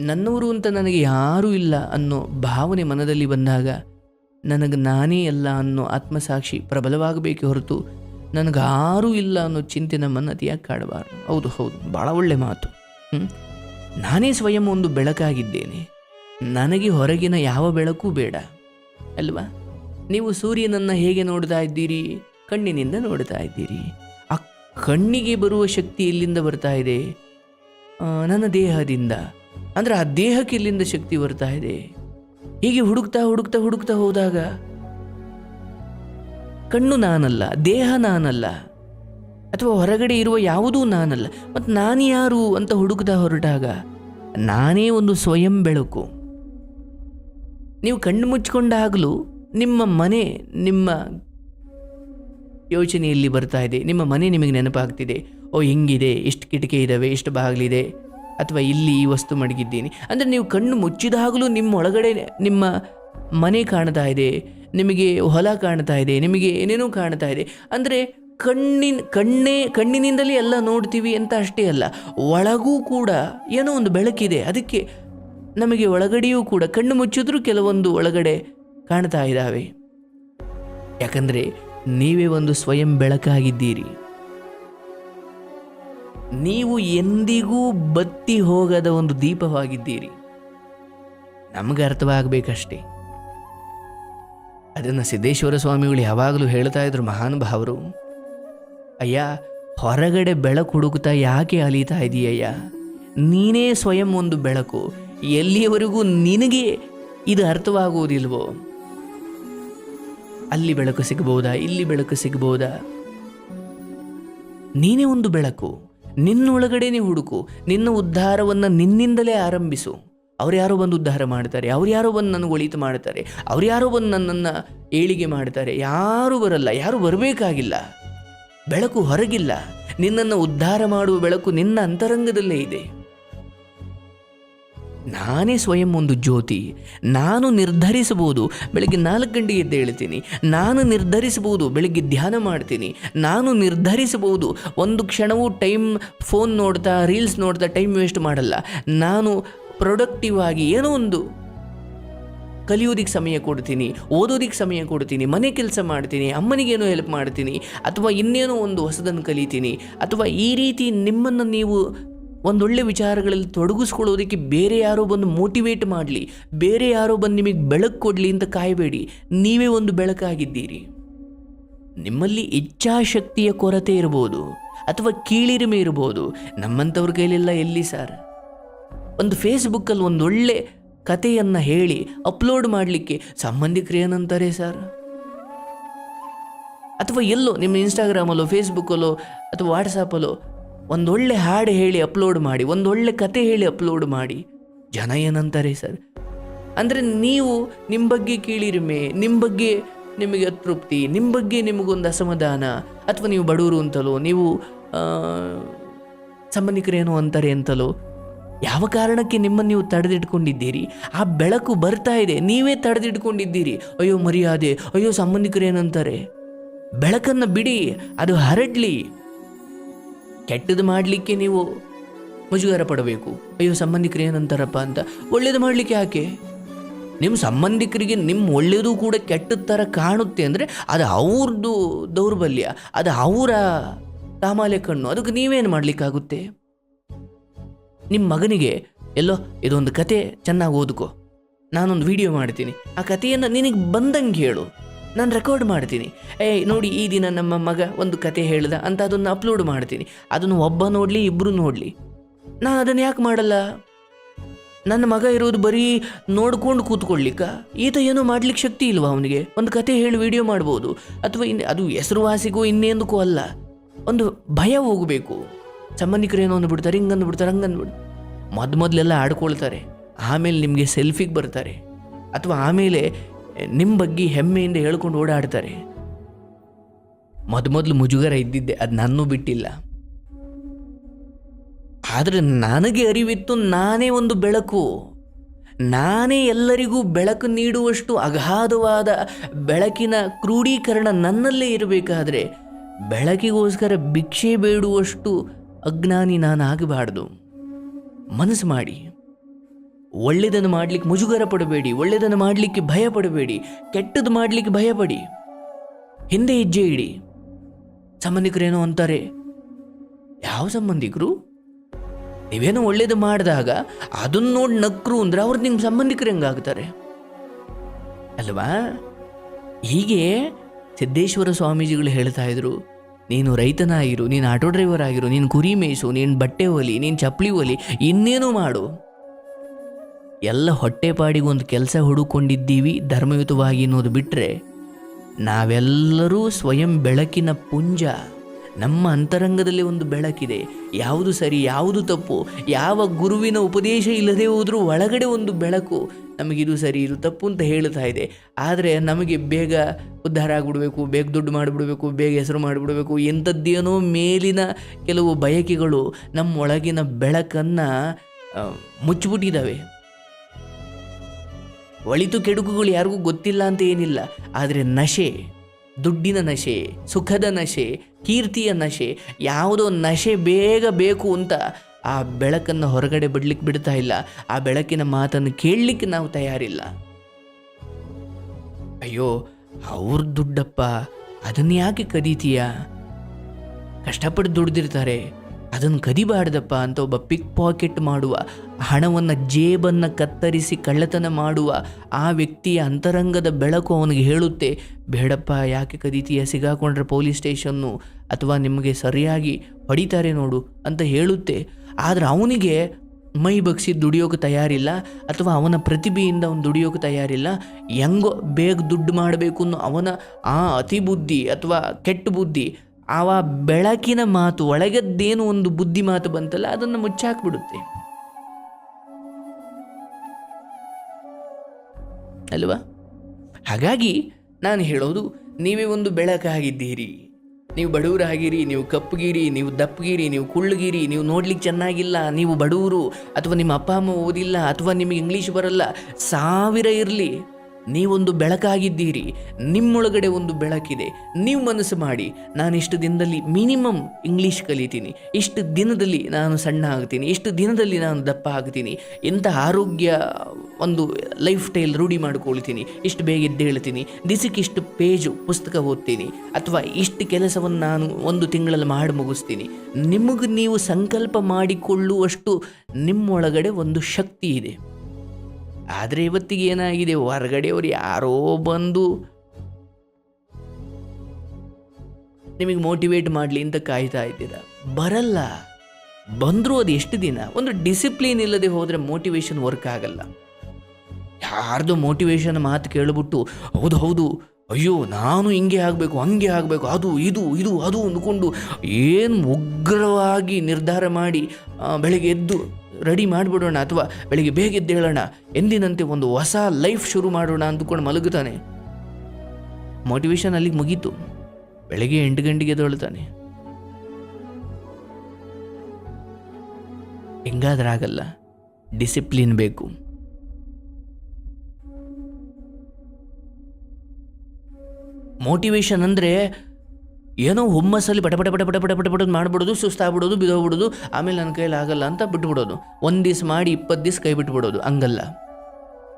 ನನ್ನವರು ಅಂತ ನನಗೆ ಯಾರೂ ಇಲ್ಲ ಅನ್ನೋ ಭಾವನೆ ಮನದಲ್ಲಿ ಬಂದಾಗ ನನಗೆ ನಾನೇ ಅಲ್ಲ ಅನ್ನೋ ಆತ್ಮಸಾಕ್ಷಿ ಪ್ರಬಲವಾಗಬೇಕೆ ಹೊರತು ನನಗಾರೂ ಇಲ್ಲ ಅನ್ನೋ ಚಿಂತೆ ನಮ್ಮನ್ನು ಅತಿಯಾಗಿ ಕಾಡಬಾರ್ದು. ಹೌದು ಹೌದು. ಭಾಳ ಒಳ್ಳೆ ಮಾತು? ನಾನೇ ಸ್ವಯಂ ಒಂದು ಬೆಳಕಾಗಿದ್ದೇನೆ. ನನಗೆ ಹೊರಗಿನ ಯಾವ ಬೆಳಕೂ ಬೇಡ. ಅಲ್ವಾ? ನೀವು ಸೂರ್ಯನನ್ನು ಹೇಗೆ ನೋಡ್ತಾ ಇದ್ದೀರಿ? ಕಣ್ಣಿನಿಂದ ನೋಡ್ತಾ ಇದ್ದೀರಿ. ಆ ಕಣ್ಣಿಗೆ ಬರುವ ಶಕ್ತಿ ಎಲ್ಲಿಂದ ಬರ್ತಾ ಇದೆ? ನನ್ನ ದೇಹದಿಂದ. ಅಂದರೆ ಆ ದೇಹಕ್ಕೆ ಇಲ್ಲಿಂದ ಶಕ್ತಿ ಬರ್ತಾ ಇದೆ. ಹೀಗೆ ಹುಡುಕ್ತಾ ಹುಡುಕ್ತಾ ಹುಡುಕ್ತಾ ಹೋದಾಗ ಕಣ್ಣು ನಾನಲ್ಲ, ದೇಹ ನಾನಲ್ಲ, ಅಥವಾ ಹೊರಗಡೆ ಇರುವ ಯಾವುದೂ ನಾನಲ್ಲ ಮತ್ತು ನಾನು ಯಾರು ಅಂತ ಹುಡುಕ್ತಾ ಹೊರಟಾಗ ನಾನೇ ಒಂದು ಸ್ವಯಂ ಬೆಳಕು. ನೀವು ಕಣ್ಣು ಮುಚ್ಚಿಕೊಂಡಾಗಲೂ ನಿಮ್ಮ ಮನೆ ನಿಮ್ಮ ಯೋಚನೆಯಲ್ಲಿ ಬರ್ತಾ ಇದೆ, ನಿಮ್ಮ ಮನೆ ನಿಮಗೆ ನೆನಪಾಗ್ತಿದೆ, ಓ ಹೆಂಗಿದೆ, ಇಷ್ಟು ಕಿಟಕಿ ಇದ್ದಾವೆ ಇಷ್ಟು ಬಾಗಿಲಿದೆ ಅಥವಾ ಇಲ್ಲಿ ಈ ವಸ್ತು ಮಡಗಿದ್ದೀನಿ. ಅಂದರೆ ನೀವು ಕಣ್ಣು ಮುಚ್ಚಿದಾಗಲೂ ನಿಮ್ಮ ಒಳಗಡೆ ನಿಮ್ಮ ಮನೆ ಕಾಣ್ತಾ ಇದೆ, ನಿಮಗೆ ಹೊಲ ಕಾಣ್ತಾ ಇದೆ, ನಿಮಗೆ ಏನೇನೋ ಕಾಣ್ತಾ ಇದೆ. ಅಂದರೆ ಕಣ್ಣಿನ, ಕಣ್ಣೇ, ಕಣ್ಣಿನಿಂದಲೇ ಎಲ್ಲ ನೋಡ್ತೀವಿ ಅಂತ ಅಷ್ಟೇ ಅಲ್ಲ, ಒಳಗೂ ಕೂಡ ಏನೋ ಒಂದು ಬೆಳಕಿದೆ. ಅದಕ್ಕೆ ನಮಗೆ ಒಳಗಡೆಯೂ ಕೂಡ ಕಣ್ಣು ಮುಚ್ಚಿದ್ರೂ ಕೆಲವೊಂದು ಒಳಗಡೆ ಕಾಣ್ತಾ ಇದ್ದಾವೆ. ಯಾಕಂದರೆ ನೀವೇ ಒಂದು ಸ್ವಯಂ ಬೆಳಕಾಗಿದ್ದೀರಿ. ನೀವು ಎಂದಿಗೂ ಬತ್ತಿ ಹೋಗದ ಒಂದು ದೀಪವಾಗಿದ್ದೀರಿ. ನಮಗೆ ಅರ್ಥವಾಗಬೇಕಷ್ಟೇ. ಅದನ್ನು ಸಿದ್ದೇಶ್ವರ ಸ್ವಾಮಿಗಳು ಯಾವಾಗಲೂ ಹೇಳ್ತಾ ಇದ್ರು ಮಹಾನುಭಾವರು ಅಯ್ಯ, ಹೊರಗಡೆ ಬೆಳಕು ಹುಡುಕ್ತಾ ಯಾಕೆ ಅಲೀತಾ ಇದೀಯಯ್ಯ? ನೀನೇ ಸ್ವಯಂ ಒಂದು ಬೆಳಕು. ಎಲ್ಲಿಯವರೆಗೂ ನಿನಗೆ ಇದು ಅರ್ಥವಾಗುವುದಿಲ್ವೋ? ಅಲ್ಲಿ ಬೆಳಕು ಸಿಗಬಹುದಾ? ಇಲ್ಲಿ ಬೆಳಕು ಸಿಗಬಹುದಾ? ನೀನೇ ಒಂದು ಬೆಳಕು. ನಿನ್ನೊಳಗಡೆನೆ ಹುಡುಕು, ನಿನ್ನ ಉದ್ಧಾರವನ್ನು ನಿನ್ನಿಂದಲೇ ಆರಂಭಿಸು. ಅವ್ರು ಯಾರೋ ಬಂದು ಉದ್ಧಾರ ಮಾಡ್ತಾರೆ, ಅವ್ರು ಯಾರೋ ಬಂದು ನನ್ನ ಒಳಿತು ಮಾಡ್ತಾರೆ, ಅವ್ರು ಯಾರೋ ಬಂದು ನನ್ನನ್ನು ಏಳಿಗೆ ಮಾಡ್ತಾರೆ, ಯಾರೂ ಬರಲ್ಲ, ಯಾರೂ ಬರಬೇಕಾಗಿಲ್ಲ. ಬೆಳಕು ಹೊರಗಿಲ್ಲ, ನಿನ್ನನ್ನು ಉದ್ಧಾರ ಮಾಡುವ ಬೆಳಕು ನಿನ್ನ ಅಂತರಂಗದಲ್ಲೇ ಇದೆ. ನಾನೇ ಸ್ವಯಂ ಒಂದು ಜ್ಯೋತಿ. ನಾನು ನಿರ್ಧರಿಸಬಹುದು. ಬೆಳಗ್ಗೆ ನಾಲ್ಕು ಗಂಟೆಗೆ ಎದ್ದು ಹೇಳ್ತೀನಿ. ನಾನು ನಿರ್ಧರಿಸಬಹುದು. ಬೆಳಗ್ಗೆ ಧ್ಯಾನ ಮಾಡ್ತೀನಿ. ನಾನು ನಿರ್ಧರಿಸಬಹುದು. ಒಂದು ಕ್ಷಣವೂ ಟೈಮ್ ಫೋನ್ ನೋಡ್ತಾ, ರೀಲ್ಸ್ ನೋಡ್ತಾ ಟೈಮ್ ವೇಸ್ಟ್ ಮಾಡಲ್ಲ. ನಾನು ಪ್ರೊಡಕ್ಟಿವ್ ಆಗಿ ಏನೋ ಒಂದು ಕಲಿಯೋದಕ್ಕೆ ಸಮಯ ಕೊಡ್ತೀನಿ ಓದೋದಕ್ಕೆ ಸಮಯ ಕೊಡ್ತೀನಿ, ಮನೆ ಕೆಲಸ ಮಾಡ್ತೀನಿ ಅಮ್ಮನಿಗೇನೋ ಹೆಲ್ಪ್ ಮಾಡ್ತೀನಿ, ಅಥವಾ ಇನ್ನೇನೋ ಒಂದು ಹೊಸದನ್ನು ಕಲಿತೀನಿ, ಅಥವಾ ಈ ರೀತಿ ನಿಮ್ಮನ್ನು ನೀವು ಒಂದೊಳ್ಳೆ ವಿಚಾರಗಳಲ್ಲಿ ತೊಡಗಿಸ್ಕೊಳ್ಳೋದಕ್ಕೆ ಬೇರೆ ಯಾರೋ ಬಂದು ಮೋಟಿವೇಟ್ ಮಾಡಲಿ, ಬೇರೆ ಯಾರೋ ಬಂದು ನಿಮಗೆ ಬೆಳಕು ಕೊಡಲಿ ಅಂತ ಕಾಯಬೇಡಿ. ನೀವೇ ಒಂದು ಬೆಳಕಾಗಿದ್ದೀರಿ. ನಿಮ್ಮಲ್ಲಿ ಇಚ್ಛಾಶಕ್ತಿಯ ಕೊರತೆ ಇರ್ಬೋದು, ಅಥವಾ ಕೀಳಿರಿಮೆ ಇರ್ಬೋದು. ನಮ್ಮಂಥವ್ರ ಕೈಲೆಲ್ಲ ಎಲ್ಲಿ ಸರ್? ಒಂದು ಫೇಸ್ಬುಕ್ಕಲ್ಲಿ ಒಂದು ಒಳ್ಳೆ ಕಥೆಯನ್ನು ಹೇಳಿ ಅಪ್ಲೋಡ್ ಮಾಡಲಿಕ್ಕೆ ಸಂಬಂಧಿಕರು ಏನಂತಾರೆ ಸರ್? ಅಥವಾ ಎಲ್ಲೋ, ನಿಮ್ಮ ಇನ್ಸ್ಟಾಗ್ರಾಮಲ್ಲೋ ಫೇಸ್ಬುಕ್ಕಲ್ಲೋ ಅಥವಾ ವಾಟ್ಸಪ್ಪಲ್ಲೋ ಒಂದೊಳ್ಳೆ ಹಾಡು ಹೇಳಿ ಅಪ್ಲೋಡ್ ಮಾಡಿ, ಒಂದೊಳ್ಳೆ ಕತೆ ಹೇಳಿ ಅಪ್ಲೋಡ್ ಮಾಡಿ. ಜನ ಏನಂತಾರೆ ಸರ್? ಅಂದರೆ ನೀವು ನಿಮ್ಮ ಬಗ್ಗೆ ಕೀಳಿರಿಮೆ ನಿಮ್ಮ ಬಗ್ಗೆ ನಿಮಗೆ ಅತೃಪ್ತಿ ನಿಮ್ಮ ಬಗ್ಗೆ ನಿಮಗೊಂದು ಅಸಮಾಧಾನ, ಅಥವಾ ನೀವು ಬಡವರು ಅಂತಲೋ, ನೀವು ಸಂಬಂಧಿಕರೇನು ಅಂತಾರೆ ಅಂತಲೋ, ಯಾವ ಕಾರಣಕ್ಕೆ ನಿಮ್ಮನ್ನು ನೀವು ತಡೆದಿಟ್ಕೊಂಡಿದ್ದೀರಿ? ಆ ಬೆಳಕು ಬರ್ತಾ ಇದೆ, ನೀವೇ ತಡೆದಿಟ್ಕೊಂಡಿದ್ದೀರಿ. ಅಯ್ಯೋ ಮರ್ಯಾದೆ, ಅಯ್ಯೋ ಸಂಬಂಧಿಕರೇನಂತಾರೆ? ಬೆಳಕನ್ನು ಬಿಡಿ, ಅದು ಹರಡ್ಲಿ. ಕೆಟ್ಟದ್ದು ಮಾಡಲಿಕ್ಕೆ ನೀವು ಮುಜುಗರ ಪಡಬೇಕು. ಅಯ್ಯೋ, ಸಂಬಂಧಿಕರು ಏನಂತಾರಪ್ಪ ಅಂತ. ಒಳ್ಳೇದು ಮಾಡಲಿಕ್ಕೆ ಯಾಕೆ? ನಿಮ್ಮ ಸಂಬಂಧಿಕರಿಗೆ ನಿಮ್ಮ ಒಳ್ಳೆಯದು ಕೂಡ ಕೆಟ್ಟದ ಥರ ಕಾಣುತ್ತೆ ಅಂದರೆ ಅದು ಅವ್ರದ್ದು ದೌರ್ಬಲ್ಯ, ಅದು ಅವರ ತಾಮಾಲೆ ಕಣ್ಣು. ಅದಕ್ಕೆ ನೀವೇನು ಮಾಡಲಿಕ್ಕಾಗುತ್ತೆ? ನಿಮ್ಮ ಮಗನಿಗೆ, ಎಲ್ಲೋ, ಇದೊಂದು ಕತೆ ಚೆನ್ನಾಗಿ ಓದ್ಕೋ. ನಾನೊಂದು ವಿಡಿಯೋ ಮಾಡ್ತೀನಿ. ಆ ಕಥೆಯನ್ನು ನಿನಗೆ ಬಂದಂಗೆ ಹೇಳು. ನಾನು ರೆಕಾರ್ಡ್ ಮಾಡ್ತೀನಿ. ಏ ನೋಡಿ ಈ ದಿನ ನಮ್ಮ ಮಗ ಒಂದು ಕತೆ ಹೇಳ್ದ, ಅಂತ ಅದನ್ನು ಅಪ್ಲೋಡ್ ಮಾಡ್ತೀನಿ. ಅದನ್ನು ಒಬ್ಬ ನೋಡಲಿ ಇಬ್ಬರು ನೋಡಲಿ. ನಾನು ಅದನ್ನು ಯಾಕೆ ಮಾಡಲ್ಲ? ನನ್ನ ಮಗ ಇರೋದು ಬರೀ ನೋಡ್ಕೊಂಡು ಕೂತ್ಕೊಳ್ಳಿಕ್ಕ ಈತ ಏನೋ ಮಾಡ್ಲಿಕ್ಕೆ ಶಕ್ತಿ ಇಲ್ವಾ ಅವನಿಗೆ? ಒಂದು ಕತೆ ಹೇಳಿ ವಿಡಿಯೋ ಮಾಡ್ಬೋದು. ಅಥವಾ ಇನ್ನು ಅದು ಹೆಸರುವಾಸಿಗೂ ಇನ್ನೇಂದಕ್ಕೂ ಅಲ್ಲ. ಒಂದು ಭಯ ಹೋಗಬೇಕು. ಸಂಬಂಧಿಕರು ಏನೋ ಅಂದ್ಬಿಡ್ತಾರೆ ಹಿಂಗೆ ಅಂದ್ಬಿಡ್ತಾರೆ ಹಂಗೆ ಅಂದ್ಬಿಡ್ ಮೊದ್ ಮೊದಲೆಲ್ಲ ಆಡ್ಕೊಳ್ತಾರೆ. ಆಮೇಲೆ ನಿಮಗೆ ಸೆಲ್ಫಿಗೆ ಬರ್ತಾರೆ. ಅಥವಾ ಆಮೇಲೆ ನಿಮ್ಮ ಬಗ್ಗೆ ಹೆಮ್ಮೆಯಿಂದ ಹೇಳ್ಕೊಂಡು ಓಡಾಡ್ತಾರೆ. ಮೊದಮೊದಲು ಮುಜುಗರ ಇದ್ದಿದ್ದೆ, ಅದು ನನ್ನೂ ಬಿಟ್ಟಿಲ್ಲ. ಆದರೆ ನನಗೆ ಅರಿವಿತ್ತು ನಾನೇ ಒಂದು ಬೆಳಕು. ನಾನೇ ಎಲ್ಲರಿಗೂ ಬೆಳಕು ನೀಡುವಷ್ಟು ಅಗಾಧವಾದ ಬೆಳಕಿನ ಕ್ರೂಢೀಕರಣ ನನ್ನಲ್ಲೇ ಇರಬೇಕಾದ್ರೆ ಬೆಳಕಿಗೋಸ್ಕರ ಭಿಕ್ಷೆ ಬೇಡುವಷ್ಟು ಅಜ್ಞಾನಿ ನಾನು ಆಗಬಾರ್ದು ಮನಸ್ಸು ಮಾಡಿ. ಒಳ್ಳೆಯದನ್ನು ಮಾಡಲಿಕ್ಕೆ ಮುಜುಗರ ಪಡಬೇಡಿ ಒಳ್ಳೆಯದನ್ನು ಮಾಡಲಿಕ್ಕೆ ಭಯ ಪಡಬೇಡಿ, ಕೆಟ್ಟದ್ದು ಮಾಡಲಿಕ್ಕೆ ಭಯ ಪಡಿ. ಹಿಂದೆ ಹೆಜ್ಜೆ ಇಡಿ. ಸಂಬಂಧಿಕರೇನೋ ಅಂತಾರೆ. ಯಾವ ಸಂಬಂಧಿಕರು? ನೀವೇನೋ ಒಳ್ಳೇದು ಮಾಡಿದಾಗ ಅದನ್ನು ನೋಡಿ ನಕ್ರು ಅಂದ್ರೆ ಅವ್ರು ನಿಮ್ಮ ಸಂಬಂಧಿಕರು ಹೆಂಗಾಗ್ತಾರೆ? ಅಲ್ವಾ? ಹೀಗೆ ಸಿದ್ದೇಶ್ವರ ಸ್ವಾಮೀಜಿಗಳು ಹೇಳ್ತಾ ಇದ್ರು, ನೀನು ರೈತನಾಗಿರು, ನೀನು ಆಟೋ ಡ್ರೈವರ್ ಆಗಿರು, ನೀನು ಕುರಿ ಮೇಯಿಸು, ನೀನು ಬಟ್ಟೆ ಒಲಿ, ನೀನು ಚಪ್ಪಲಿ ಒಲಿ, ಇನ್ನೇನು ಮಾಡು. ಎಲ್ಲ ಹೊಟ್ಟೆಪಾಡಿಗೊಂದು ಕೆಲಸ ಹುಡುಕೊಂಡಿದ್ದೀವಿ ಧರ್ಮಯುತವಾಗಿ ಅನ್ನೋದು ಬಿಟ್ಟರೆ ನಾವೆಲ್ಲರೂ ಸ್ವಯಂ ಬೆಳಕಿನ ಪುಂಜ. ನಮ್ಮ ಅಂತರಂಗದಲ್ಲಿ ಒಂದು ಬೆಳಕಿದೆ. ಯಾವುದು ಸರಿ, ಯಾವುದು ತಪ್ಪು, ಯಾವ ಗುರುವಿನ ಉಪದೇಶ ಇಲ್ಲದೆ ಹೋದರೂ ಒಳಗಡೆ ಒಂದು ಬೆಳಕು ನಮಗಿದು ಸರಿ, ಇದು ತಪ್ಪು ಅಂತ ಹೇಳ್ತಾ ಇದೆ. ಆದರೆ ನಮಗೆ ಬೇಗ ಉದ್ಧಾರ ಆಗಿಬಿಡಬೇಕು, ಬೇಗ ದುಡ್ಡು ಮಾಡಿಬಿಡಬೇಕು, ಬೇಗ ಹೆಸರು ಮಾಡಿಬಿಡಬೇಕು, ಎಂಥದ್ದೇನೋ ಮೇಲಿನ ಕೆಲವು ಬಯಕೆಗಳು ನಮ್ಮೊಳಗಿನ ಬೆಳಕನ್ನು ಮುಚ್ಚಿಬಿಟ್ಟಿದ್ದಾವೆ. ಒಳಿತು ಕೆಡುಕುಗಳು ಯಾರಿಗೂ ಗೊತ್ತಿಲ್ಲ ಅಂತ ಏನಿಲ್ಲ. ಆದರೆ ನಶೆ, ದುಡ್ಡಿನ ನಶೆ, ಸುಖದ ನಶೆ, ಕೀರ್ತಿಯ ನಶೆ, ಯಾವುದೋ ನಶೆ ಬೇಗ ಬೇಕು ಅಂತ ಆ ಬೆಳಕನ್ನು ಹೊರಗಡೆ ಬಿಡ್ಲಿಕ್ಕೆ ಬಿಡ್ತಾ ಇಲ್ಲ. ಆ ಬೆಳಕಿನ ಮಾತನ್ನು ಕೇಳಲಿಕ್ಕೆ ನಾವು ತಯಾರಿಲ್ಲ. ಅಯ್ಯೋ, ಅವ್ರ ದುಡ್ಡಪ್ಪ, ಅದನ್ನು ಯಾಕೆ ಕದೀತೀಯ ಕಷ್ಟಪಟ್ಟು ದುಡ್ದಿರ್ತಾರೆ. ಅದನ್ನು ಕದಿಬಾರ್ದಪ್ಪ ಅಂತ ಒಬ್ಬ ಪಿಕ್ ಪಾಕೆಟ್ ಮಾಡುವ, ಹಣವನ್ನು ಜೇಬನ್ನು ಕತ್ತರಿಸಿ ಕಳ್ಳತನ ಮಾಡುವ ಆ ವ್ಯಕ್ತಿಯ ಅಂತರಂಗದ ಬೆಳಕು ಅವನಿಗೆ ಹೇಳುತ್ತೆ, ಬೇಡಪ್ಪ, ಯಾಕೆ ಕದೀತೀಯ? ಸಿಗಾಕೊಂಡ್ರೆ ಪೊಲೀಸ್ ಸ್ಟೇಷನ್ನು ಅಥವಾ ನಿಮಗೆ ಸರಿಯಾಗಿ ಹೊಡಿತಾರೆ ನೋಡು ಅಂತ ಹೇಳುತ್ತೆ. ಆದರೆ ಅವನಿಗೆ ಮೈ ಬಗ್ಸಿ ದುಡಿಯೋಕೆ ತಯಾರಿಲ್ಲ ಅಥವಾ ಅವನ ಪ್ರತಿಭೆಯಿಂದ ಅವನು ದುಡಿಯೋಕೆ ತಯಾರಿಲ್ಲ, ಹೆಂಗೋ ಬೇಗ ದುಡ್ಡು ಮಾಡಬೇಕು ಅನ್ನೋ ಅವನ ಆ ಅತಿ ಬುದ್ಧಿ ಅಥವಾ ಕೆಟ್ಟ ಬುದ್ಧಿ ಆವ ಬೆಳಕಿನ ಮಾತು, ಒಳಗದ್ದೇನು ಒಂದು ಬುದ್ಧಿ ಮಾತು ಬಂತಲ್ಲ, ಅದನ್ನು ಮುಚ್ಚಾಕ್ಬಿಡುತ್ತೆ. ಅಲ್ವಾ? ಹಾಗಾಗಿ ನಾನು ಹೇಳೋದು, ನೀವೇ ಒಂದು ಬೆಳಕಾಗಿದ್ದೀರಿ. ನೀವು ಬಡವರಾಗಿರಿ ನೀವು ಕಪ್ಪುಗಿರಿ, ನೀವು ದಪ್ಪಗಿರಿ, ನೀವು ಕುಳ್ಳಗಿರಿ, ನೀವು ನೋಡ್ಲಿಕ್ಕೆ ಚೆನ್ನಾಗಿಲ್ಲ, ನೀವು ಬಡವರು ಅಥವಾ ನಿಮ್ಮ ಅಪ್ಪ, ಅಮ್ಮ ಓದಿಲ್ಲ, ಅಥವಾ ನಿಮಗೆ ಇಂಗ್ಲೀಷ್ ಬರಲ್ಲ, ಸಾವಿರ ಇರಲಿ. ನೀವೊಂದು ಬೆಳಕಾಗಿದ್ದೀರಿ, ನಿಮ್ಮೊಳಗಡೆ ಒಂದು ಬೆಳಕಿದೆ. ನೀವು ಮನಸ್ಸು ಮಾಡಿ ನಾನು ಇಷ್ಟು ದಿನದಲ್ಲಿ ಮಿನಿಮಮ್ ಇಂಗ್ಲೀಷ್ ಕಲಿತೀನಿ, ಇಷ್ಟು ದಿನದಲ್ಲಿ ನಾನು ಸಣ್ಣ ಆಗ್ತೀನಿ, ಇಷ್ಟು ದಿನದಲ್ಲಿ ನಾನು ದಪ್ಪ ಆಗ್ತೀನಿ, ಎಂಥ ಆರೋಗ್ಯ ಒಂದು ಲೈಫ್ ಸ್ಟೈಲ್ ರೂಢಿ ಮಾಡ್ಕೊಳ್ತೀನಿ, ಇಷ್ಟು ಬೇಗ ಎದ್ದೇಳ್ತೀನಿ ದಿಸಕ್ಕಿಷ್ಟು ಪೇಜು ಪುಸ್ತಕ ಓದ್ತೀನಿ, ಅಥವಾ ಇಷ್ಟು ಕೆಲಸವನ್ನು ನಾನು ಒಂದು ತಿಂಗಳಲ್ಲಿ ಮಾಡಿ ಮುಗಿಸ್ತೀನಿ. ನಿಮಗೆ ನೀವು ಸಂಕಲ್ಪ ಮಾಡಿಕೊಳ್ಳುವಷ್ಟು ನಿಮ್ಮೊಳಗಡೆ ಒಂದು ಶಕ್ತಿ ಇದೆ. ಆದರೆ ಇವತ್ತಿಗೆ ಏನಾಗಿದೆ? ಹೊರಗಡೆಯವರು ಯಾರೋ ಬಂದು ನಿಮಗೆ ಮೋಟಿವೇಟ್ ಮಾಡಲಿ ಅಂತ ಕಾಯ್ತಾ ಇದ್ದೀರಾ? ಬರಲ್ಲ. ಬಂದರೂ ಅದು ಎಷ್ಟು ದಿನ? ಒಂದು ಡಿಸಿಪ್ಲಿನ್ ಇಲ್ಲದೆ ಹೋದರೆ ಮೋಟಿವೇಶನ್ ವರ್ಕ್ ಆಗಲ್ಲ. ಯಾರ್ದು ಮೋಟಿವೇಶನ್ ಮಾತು ಕೇಳಿಬಿಟ್ಟು, ಹೌದು ಹೌದು. ಅಯ್ಯೋ, ನಾನು ಹಿಂಗೆ ಆಗಬೇಕು, ಹಂಗೆ ಆಗಬೇಕು. ಅದು, ಇದು ಇದು, ಅದು ಅಂದ್ಕೊಂಡು ಏನು ಉಗ್ರವಾಗಿ ನಿರ್ಧಾರ ಮಾಡಿ ಬೆಳಗ್ಗೆ ಎದ್ದು ರೆಡಿ ಮಾಡಿಬಿಡೋಣ ಅಥವಾ ಬೆಳಿಗ್ಗೆ ಬೇಗ ಎದ್ದೇಳೋಣ ಎಂದಿನಂತೆ ಒಂದು ಹೊಸ ಲೈಫ್ ಶುರು ಮಾಡೋಣ ಅಂದುಕೊಂಡು ಮಲಗುತ್ತಾನೆ. ಮೋಟಿವೇಶನ್ ಅಲ್ಲಿಗೆ ಮುಗೀತು. ಬೆಳಗ್ಗೆ ಎಂಟು ಗಂಟೆಗೆ ಎದ್ದೇಳ್ತಾನೆ. ಹೆಂಗಾದ್ರಾಗಲ್ಲ ಡಿಸಿಪ್ಲಿನ್ ಬೇಕು. ಮೋಟಿವೇಶನ್ ಅಂದರೆ ಏನೋ ಹುಮ್ಮಸ್ಸಲ್ಲಿ ಪಟ ಪಟ ಪಟ ಪಟ ಪಟ ಪಟ ಪಟ ಮಾಡಿಬಿಡೋದು, ಸುಸ್ತಾಗ್ಬಿಡೋದು, ಬಿದೋಗ್ಬಿಡೋದು, ಆಮೇಲೆ ನನ್ನ ಕೈಯಲ್ಲಿ ಆಗಲ್ಲ ಅಂತ ಬಿಟ್ಬಿಡೋದು. ಒಂದು ದಿವಸ ಮಾಡಿ ಇಪ್ಪತ್ತು ದಿವ್ಸ ಕೈ ಬಿಟ್ಬಿಡೋದು, ಹಂಗಲ್ಲ.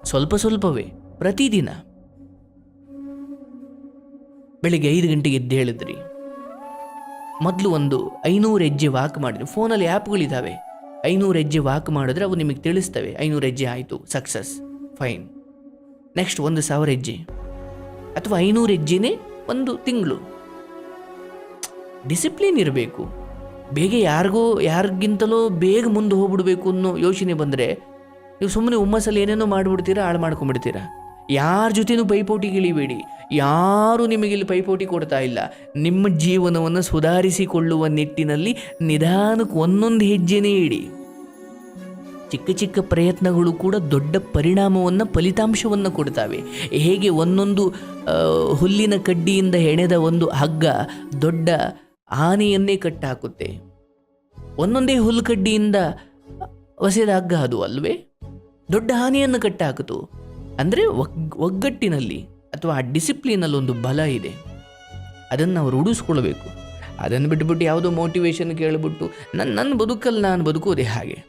ಸ್ವಲ್ಪ ಸ್ವಲ್ಪವೇ, ಪ್ರತಿದಿನ. ಬೆಳಿಗ್ಗೆ ಐದು ಗಂಟೆಗೆ ಎದ್ದು ಹೇಳಿದ್ರಿ. ಮೊದಲು ಒಂದು ಐನೂರು ಹೆಜ್ಜೆ ವಾಕ್ ಮಾಡಿದ್ರಿ. ಫೋನಲ್ಲಿ ಆ್ಯಪ್ಗಳಿದ್ದಾವೆ ಐನೂರು ಹೆಜ್ಜೆ ವಾಕ್ ಮಾಡಿದ್ರೆ ಅವು ನಿಮಗೆ ತಿಳಿಸ್ತವೆ. ಐನೂರು ಹೆಜ್ಜೆ ಆಯಿತು ಸಕ್ಸಸ್ ಫೈನ್ ನೆಕ್ಸ್ಟ್ ಒಂದು ಸಾವಿರ ಹೆಜ್ಜೆ. ಅಥವಾ ಐನೂರು ಹೆಜ್ಜೆನೇ ಒಂದು ತಿಂಗಳು. ಡಿಸಿಪ್ಲಿನ್ ಇರಬೇಕು. ಬೇಗ ಯಾರಿಗೂ, ಯಾರಿಗಿಂತಲೂ ಬೇಗ ಮುಂದೆ ಹೋಗ್ಬಿಡ್ಬೇಕು ಅನ್ನೋ ಯೋಚನೆ ಬಂದರೆ ನೀವು ಸುಮ್ಮನೆ ಹುಮ್ಮಸ್ಸಲ್ಲಿ ಏನೇನೋ ಮಾಡಿಬಿಡ್ತೀರಾ, ಹಾಳು ಮಾಡ್ಕೊಂಡ್ಬಿಡ್ತೀರಾ? ಯಾರ ಜೊತೆನೂ ಪೈಪೋಟಿ ಇಳಿಬೇಡಿ ಯಾರು ನಿಮಗೆ ಇಲ್ಲಿ ಪೈಪೋಟಿ ಕೊಡ್ತಾ ಇಲ್ಲ. ನಿಮ್ಮ ಜೀವನವನ್ನು ಸುಧಾರಿಸಿಕೊಳ್ಳುವ ನಿಟ್ಟಿನಲ್ಲಿ ನಿಧಾನಕ್ಕೆ ಒಂದೊಂದು ಹೆಜ್ಜೆನೇ ಇಡಿ. ಚಿಕ್ಕ ಚಿಕ್ಕ ಪ್ರಯತ್ನಗಳು ಕೂಡ ದೊಡ್ಡ ಪರಿಣಾಮವನ್ನು, ಫಲಿತಾಂಶವನ್ನು ಕೊಡ್ತಾವೆ. ಹೇಗೆ ಒಂದೊಂದು ಹುಲ್ಲಿನ ಕಡ್ಡಿಯಿಂದ ಹೆಣೆದ ಒಂದು ಹಗ್ಗ ದೊಡ್ಡ ಆನೆಯನ್ನೇ ಕಟ್ಟಾಕುತ್ತೆ. ಒಂದೊಂದೇ ಹುಲ್ಲುಕಡ್ಡಿಯಿಂದ ವಸೆದ ಹಗ್ಗ ಅದು ಅಲ್ವೇ? ದೊಡ್ಡ ಆನೆಯನ್ನು ಕಟ್ಟಾಕಿತು ಅಂದರೆ ಒಗ್, ಒಗ್ಗಟ್ಟಿನಲ್ಲಿ ಅಥವಾ ಆ ಡಿಸಿಪ್ಲಿನಲ್ಲಿ ಒಂದು ಬಲ ಇದೆ. ಅದನ್ನು ಅವರು ರೂಢಿಸ್ಕೊಳ್ಬೇಕು ಅದನ್ನು ಬಿಟ್ಬಿಟ್ಟು ಯಾವುದೋ ಮೋಟಿವೇಶನ್ ಕೇಳಿಬಿಟ್ಟು ನನ್ನ ನನ್ನ ಬದುಕಲ್ಲಿ ನಾನು ಬದುಕೋದೆ ಹಾಗೆ.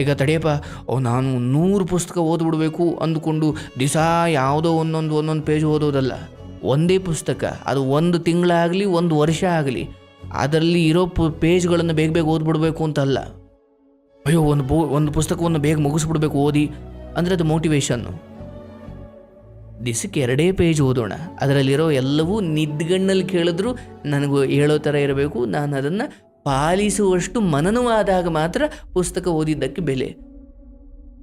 ಈಗ ತಡೆಯಪ್ಪ, ಓ, ನಾನು ನೂರು ಪುಸ್ತಕ ಓದ್ಬಿಡ್ಬೇಕು ಅಂದ್ಕೊಂಡು ದಿವಸ ಯಾವುದೋ ಒಂದೊಂದು ಒಂದೊಂದು ಪೇಜ್ ಓದೋದಲ್ಲ. ಒಂದೇ ಪುಸ್ತಕ, ಅದು ಒಂದು ತಿಂಗಳಾಗಲಿ, ಒಂದು ವರ್ಷ ಆಗಲಿ. ಅದರಲ್ಲಿ ಇರೋ ಪು, ಪೇಜ್ಗಳನ್ನು ಬೇಗ ಬೇಗ ಓದ್ಬಿಡ್ಬೇಕು ಅಂತಲ್ಲ. ಅಯ್ಯೋ, ಒಂದು ಬೋ, ಒಂದು ಪುಸ್ತಕವನ್ನು ಬೇಗ ಮುಗಿಸ್ಬಿಡ್ಬೇಕು ಓದಿ, ಅಂದರೆ ಅದು ಮೋಟಿವೇಶನ್ನು ದಿಸಕ್ಕೆ ಎರಡೇ ಪೇಜ್ ಓದೋಣ. ಅದರಲ್ಲಿರೋ ಎಲ್ಲವೂ ನಿದ್ಗಣ್ಣಲ್ಲಿ ಕೇಳಿದ್ರು ನನಗೂ ಹೇಳೋ ಥರ ಇರಬೇಕು. ನಾನು ಅದನ್ನು ಪಾಲಿಸುವಷ್ಟು ಮನನವಾದಾಗ ಮಾತ್ರ ಪುಸ್ತಕ ಓದಿದ್ದಕ್ಕೆ ಬೆಲೆ.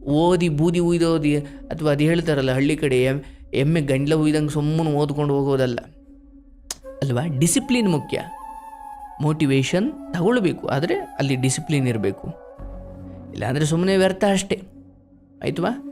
ಓದಿ ಬೂದಿ ಉಯ್ದೋದಿ ಅಥವಾ ಅದು ಹೇಳ್ತಾರಲ್ಲ ಹಳ್ಳಿ ಕಡೆ ಎಮ್- ಎಮ್ಮೆ ಗಂಡ್ಲ ಉಯ್ದಂಗೆ ಸುಮ್ಮನೆ ಓದ್ಕೊಂಡು ಹೋಗೋದಲ್ಲ. ಅಲ್ವಾ? ಡಿಸಿಪ್ಲಿನ್ ಮುಖ್ಯ. ಮೋಟಿವೇಶನ್ ತಗೊಳ್ಬೇಕು. ಆದರೆ ಅಲ್ಲಿ ಡಿಸಿಪ್ಲಿನ್ ಇರಬೇಕು. ಇಲ್ಲಾಂದರೆ ಸುಮ್ಮನೆ ವ್ಯರ್ಥ ಅಷ್ಟೇ. ಆಯ್ತವಾ?